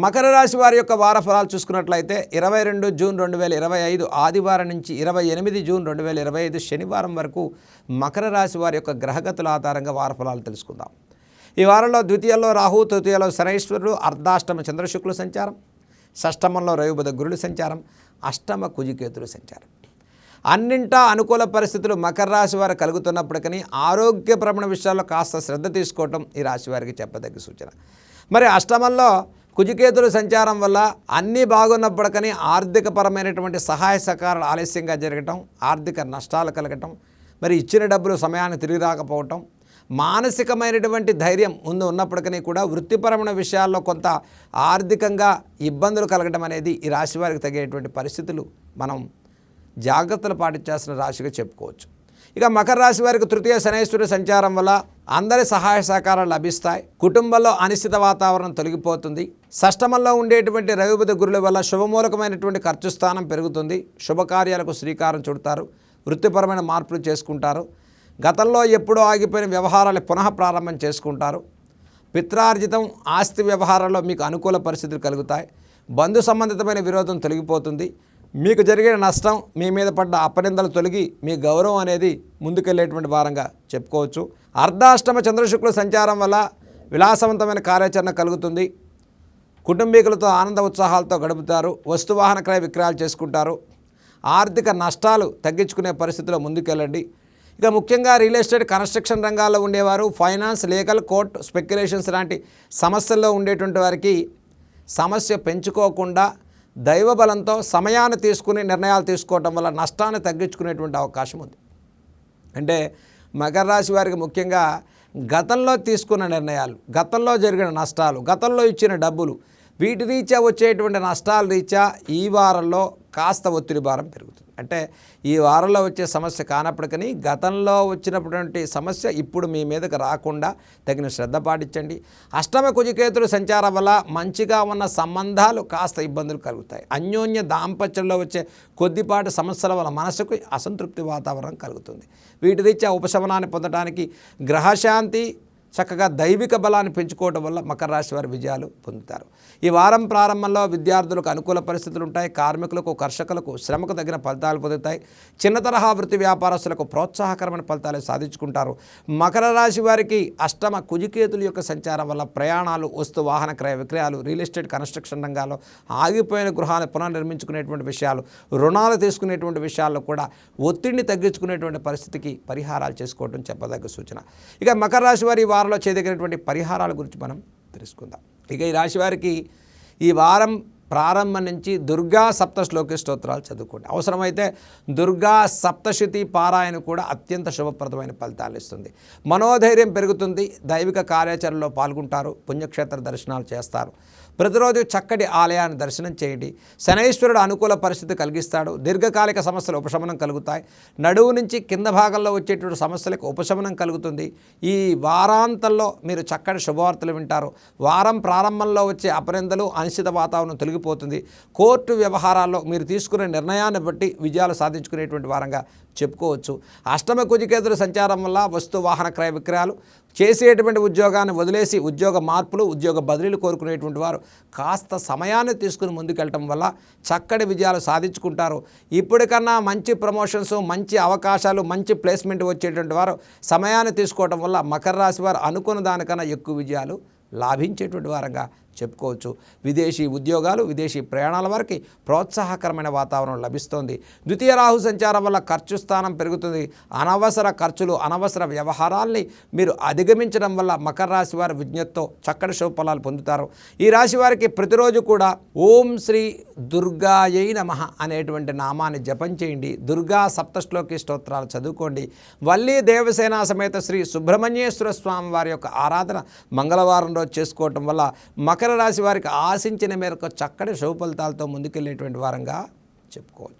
మకర రాశి వారి యొక్క వార ఫలాలు చూసుకున్నట్లయితే ఇరవై రెండు జూన్ రెండు వేల ఇరవై ఐదు ఆదివారం నుంచి ఇరవై ఎనిమిది జూన్ రెండు వేల ఇరవై ఐదు శనివారం వరకు మకర రాశి వారి యొక్క గ్రహగతుల ఆధారంగా వార ఫలాలు తెలుసుకుందాం. ఈ వారంలో ద్వితీయంలో రాహు తృతీయలో శనైశ్వరుడు అర్ధాష్టమ చంద్రశుక్ల సంచారం షష్టమంలో రవిబుధ గురుడు సంచారం అష్టమ కుజికేతుడు సంచారం. అన్నింటా అనుకూల పరిస్థితులు మకర రాశి వారు కలుగుతున్నప్పటికీ ఆరోగ్యపరమైన విషయాల్లో కాస్త శ్రద్ధ తీసుకోవటం ఈ రాశి వారికి చెప్పదగ్గ సూచన. మరి అష్టమంలో కుజికేతుల సంచారం వల్ల అన్నీ బాగున్నప్పటికని ఆర్థికపరమైనటువంటి సహాయ సహకారాలు ఆలస్యంగా జరగటం ఆర్థిక నష్టాలు కలగటం మరి ఇచ్చిన డబ్బులు సమయానికి తిరిగి రాకపోవటం మానసికమైనటువంటి ధైర్యం ముందు ఉన్నప్పటికీ కూడా వృత్తిపరమైన విషయాల్లో కొంత ఆర్థికంగా ఇబ్బందులు కలగడం అనేది ఈ రాశి వారికి తగ్గేటువంటి పరిస్థితులు మనం జాగ్రత్తలు పాటించాల్సిన రాశిగా చెప్పుకోవచ్చు. ఇక మకర రాశి వారికి తృతీయ శనేశ్వరి సంచారం వల్ల అందరి సహాయ సహకారాలు లభిస్తాయి. కుటుంబంలో అనిశ్చిత వాతావరణం తొలగిపోతుంది. షష్టమంలో ఉండేటువంటి రవిపతి గురుల వల్ల శుభమూలకమైనటువంటి ఖర్చు స్థానం పెరుగుతుంది. శుభకార్యాలకు శ్రీకారం చుడతారు. వృత్తిపరమైన మార్పులు చేసుకుంటారు. గతంలో ఎప్పుడో ఆగిపోయిన వ్యవహారాలు పునః ప్రారంభం చేసుకుంటారు. పిత్రార్జితం ఆస్తి వ్యవహారాల్లో మీకు అనుకూల పరిస్థితులు కలుగుతాయి. బంధు సంబంధితమైన విరోధం తొలగిపోతుంది. మీకు జరిగిన నష్టం మీ మీద పడ్డ అపనిందలు తొలగి మీ గౌరవం అనేది ముందుకెళ్ళేటువంటి వారంగా చెప్పుకోవచ్చు. అర్ధాష్టమ చంద్రశుక్ల సంచారం వల్ల విలాసవంతమైన కార్యాచరణ కలుగుతుంది. కుటుంబీకులతో ఆనంద ఉత్సాహాలతో గడుపుతారు. వస్తువాహన క్రయ విక్రయాలు చేసుకుంటారు. ఆర్థిక నష్టాలు తగ్గించుకునే పరిస్థితిలో ముందుకెళ్ళండి. ఇక ముఖ్యంగా రియల్ ఎస్టేట్ కన్స్ట్రక్షన్ రంగాల్లో ఉండేవారు. ఫైనాన్స్ లీగల్ కోర్ట్ స్పెక్యులేషన్స్ లాంటి సమస్యల్లో ఉండేటువంటి వారికి సమస్య పెంచుకోకుండా దైవబలంతో సమయాన్ని తీసుకుని నిర్ణయాలు తీసుకోవటం వల్ల నష్టాన్ని తగ్గించుకునేటువంటి అవకాశం ఉంది. అంటే మకర రాశి వారికి ముఖ్యంగా గతంలో తీసుకున్న నిర్ణయాలు గతంలో జరిగిన నష్టాలు గతంలో ఇచ్చిన డబ్బులు వీటి రీత్యా వచ్చేటువంటి నష్టాల రీత్యా ఈ వారంలో కాస్త ఒత్తిడి భారం పెరుగుతుంది. అంటే ఈ వారంలో వచ్చే సమస్య కానప్పటికని గతంలో వచ్చినటువంటి సమస్య ఇప్పుడు మీ మీదకి రాకుండా తగిన శ్రద్ధ పాటించండి. అష్టమ కుజికేతుల సంచారం వల్ల మంచిగా ఉన్న సంబంధాలు కాస్త ఇబ్బందులు కలుగుతాయి. అన్యోన్య దాంపత్యంలో వచ్చే కొద్దిపాటి సమస్యల వల్ల మనసుకు అసంతృప్తి వాతావరణం కలుగుతుంది. వీటి రీత్యా ఉపశమనాన్ని పొందడానికి గ్రహశాంతి చక్కగా దైవిక బలాన్ని పెంచుకోవడం వల్ల మకర రాశి వారి విజయాలు పొందుతారు. ఈ వారం ప్రారంభంలో విద్యార్థులకు అనుకూల పరిస్థితులు ఉంటాయి. కార్మికులకు కర్షకులకు శ్రమకు తగిన ఫలితాలు పొందుతాయి. చిన్న తరహా వృత్తి వ్యాపారస్తులకు ప్రోత్సాహకరమైన ఫలితాలు సాధించుకుంటారు. మకర రాశి వారికి అష్టమ కుజికేతుల యొక్క సంచారం వల్ల ప్రయాణాలు వస్తు వాహన క్రయ విక్రయాలు రియల్ ఎస్టేట్ కన్స్ట్రక్షన్ రంగాల్లో ఆగిపోయిన గృహాలు పునర్నిర్మించుకునేటువంటి విషయాలు రుణాలు తీసుకునేటువంటి విషయాల్లో కూడా ఒత్తిడిని తగ్గించుకునేటువంటి పరిస్థితికి పరిహారాలు చేసుకోవడం చెప్పదగ్గ సూచన. ఇక మకర రాశి వారి వారంలో చేయదగినటువంటి పరిహారాల గురించి మనం తెలుసుకుందాం. ఇక ఈ రాశి వారికి ఈ వారం ప్రారంభం నుంచి దుర్గా సప్త శ్లోకి స్తోత్రాలు చదువుకోండి. అవసరమైతే దుర్గా సప్తశతి పారాయణ కూడా అత్యంత శుభప్రదమైన ఫలితాలు ఇస్తుంది. మనోధైర్యం పెరుగుతుంది. దైవిక కార్యాచరణలో పాల్గొంటారు. పుణ్యక్షేత్ర దర్శనాలు చేస్తారు. ప్రతిరోజు చక్కటి ఆలయాన్ని దర్శనం చేయండి. శనైశ్వరుడు అనుకూల పరిస్థితి కలిగిస్తాడు. దీర్ఘకాలిక సమస్యలు ఉపశమనం కలుగుతాయి. నడువు నుంచి కింద భాగంలో వచ్చేటువంటి సమస్యలకు ఉపశమనం కలుగుతుంది. ఈ వారాంతంలో మీరు చక్కటి శుభవార్తలు వింటారు. వారం ప్రారంభంలో వచ్చే అపనిందలు అనిశ్చిత వాతావరణం తొలగిపోతుంది. కోర్టు వ్యవహారాల్లో మీరు తీసుకునే నిర్ణయాన్ని బట్టి విజయాలు సాధించుకునేటువంటి వారంగా చెప్పుకోవచ్చు. అష్టమ కుజికేతుల సంచారం వల్ల వస్తు వాహన క్రయ విక్రయాలు చేసేటువంటి ఉద్యోగాన్ని వదిలేసి ఉద్యోగ మార్పులు ఉద్యోగ బదిలీలు కోరుకునేటువంటి వారు కాస్త సమయాన్ని తీసుకుని ముందుకెళ్ళటం వల్ల చక్కటి విజయాలు సాధించుకుంటారు. ఇప్పటికన్నా మంచి ప్రమోషన్స్ మంచి అవకాశాలు మంచి ప్లేస్మెంట్ వచ్చేటువంటి వారు సమయాన్ని తీసుకోవటం వల్ల మకర రాశి వారు అనుకున్న దానికన్నా ఎక్కువ విజయాలు లాభించేటువంటి వారంగా చెప్పుకోవచ్చు. విదేశీ ఉద్యోగాలు విదేశీ ప్రయాణాల వారికి ప్రోత్సాహకరమైన వాతావరణం లభిస్తోంది. ద్వితీయ రాహు సంచారం వల్ల ఖర్చు స్థానం పెరుగుతుంది. అనవసర ఖర్చులు అనవసర వ్యవహారాల్ని మీరు అధిగమించడం వల్ల మకర రాశి వారి విజ్ఞతతో చక్కటి శుభఫలాలు పొందుతారు. ఈ రాశి వారికి ప్రతిరోజు కూడా ఓం శ్రీ దుర్గాయై నమ అనేటువంటి నామాన్ని జపం చేయండి. దుర్గా సప్తశ్లోకి స్తోత్రాలు చదువుకోండి. వల్లి దేవసేన సమేత శ్రీ సుబ్రహ్మణ్యేశ్వర స్వామి వారి యొక్క ఆరాధన మంగళవారం రోజు చేసుకోవటం వల్ల మకర రాశి వారికి ఆశించిన మేరకు చక్కటి శుభ ఫలితాలతో ముందుకెళ్ళేటువంటి వారంగా చెప్పుకోవచ్చు.